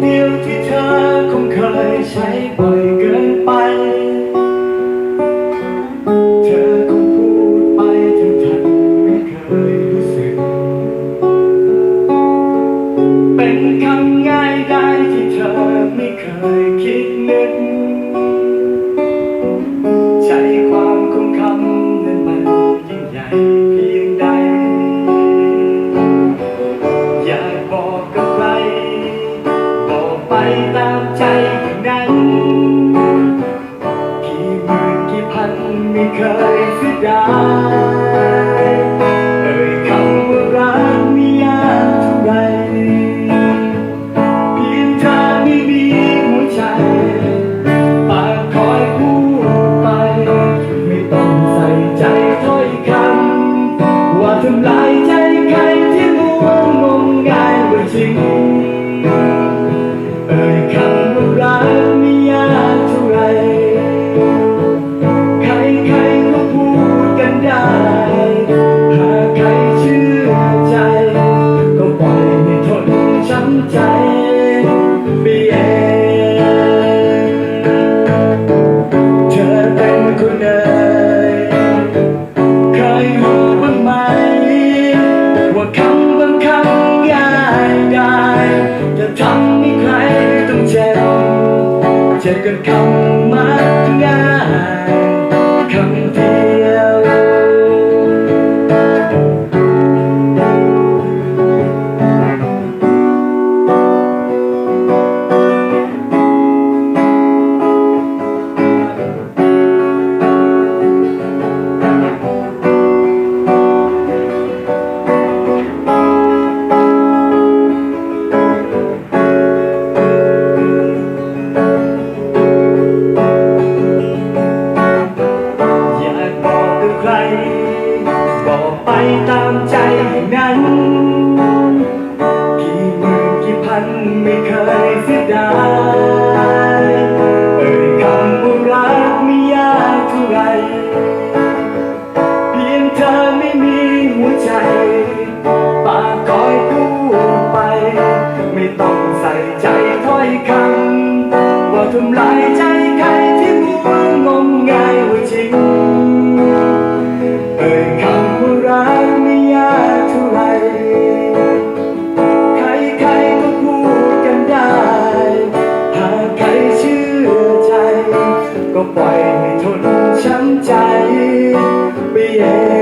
เดียวที่เธอคงเคยใช้บ่อย ไปตามใจนั้น take a come. ไม่ต้องใส่ใจถ้อยคำว่าทำลายใจใครที่มัวงมงายว่าจริงเอ่ยคำว่ารักไม่ยากเท่าไรใครๆก็พูดกันได้ หากใครเชื่อใจ ก็ปล่อยให้ทนช้ำใจไปเอง